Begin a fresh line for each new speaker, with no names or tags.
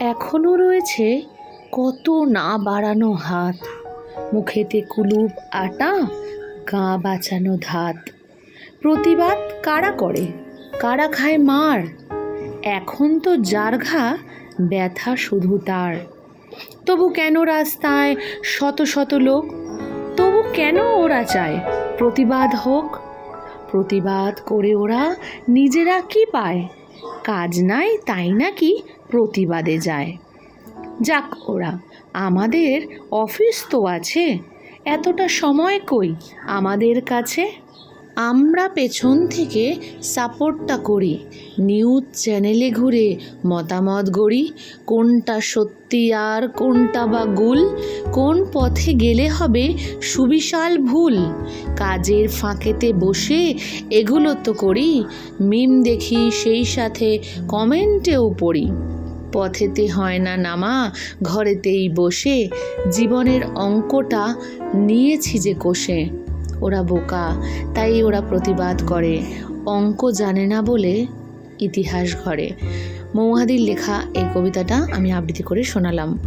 এখনও রয়েছে কত না বাড়ানো হাত। মুখেতে কুলুপ আটা, গা বাঁচানো ধাত। প্রতিবাদ কারা করে? কারা খায় মার? এখন তো যার ঘা, ব্যথা শুধু তার। তবু কেন রাস্তায় শত শত লোক? তবু কেন ওরা চায় প্রতিবাদ হোক? প্রতিবাদ করে ওরা নিজেরা কি পায়? কাজ নাই, তাই নাকি প্রতিবাদে যায়। যাক ওরা, আমাদের অফিস তো আছে, এতটা সময় কই আমাদের কাছে? আমরা পেছন থেকে সাপোর্টটা করি, নিউজ চ্যানেলে ঘুরে মতামত গড়ি, কোনটা সত্যি আর কোনটা বা গুল, কোন পথে গেলে হবে সুবিশাল ভুল, কাজের ফাঁকেতে বসে এগুলো তো করি, মিম দেখি সেই সাথে কমেন্টেও পড়ি। পথেতে হয় না নামা, ঘরেতেই বসে, জীবনের অঙ্কটা নিয়েছি যে কোষে। ওরা বোকা, তাই ওরা প্রতিবাদ করে। অঙ্ক জানে না বলে ইতিহাস ঘরে। মৌহাদির লেখা এই কবিতাটা আমি আবৃত্তি করে শোনালাম।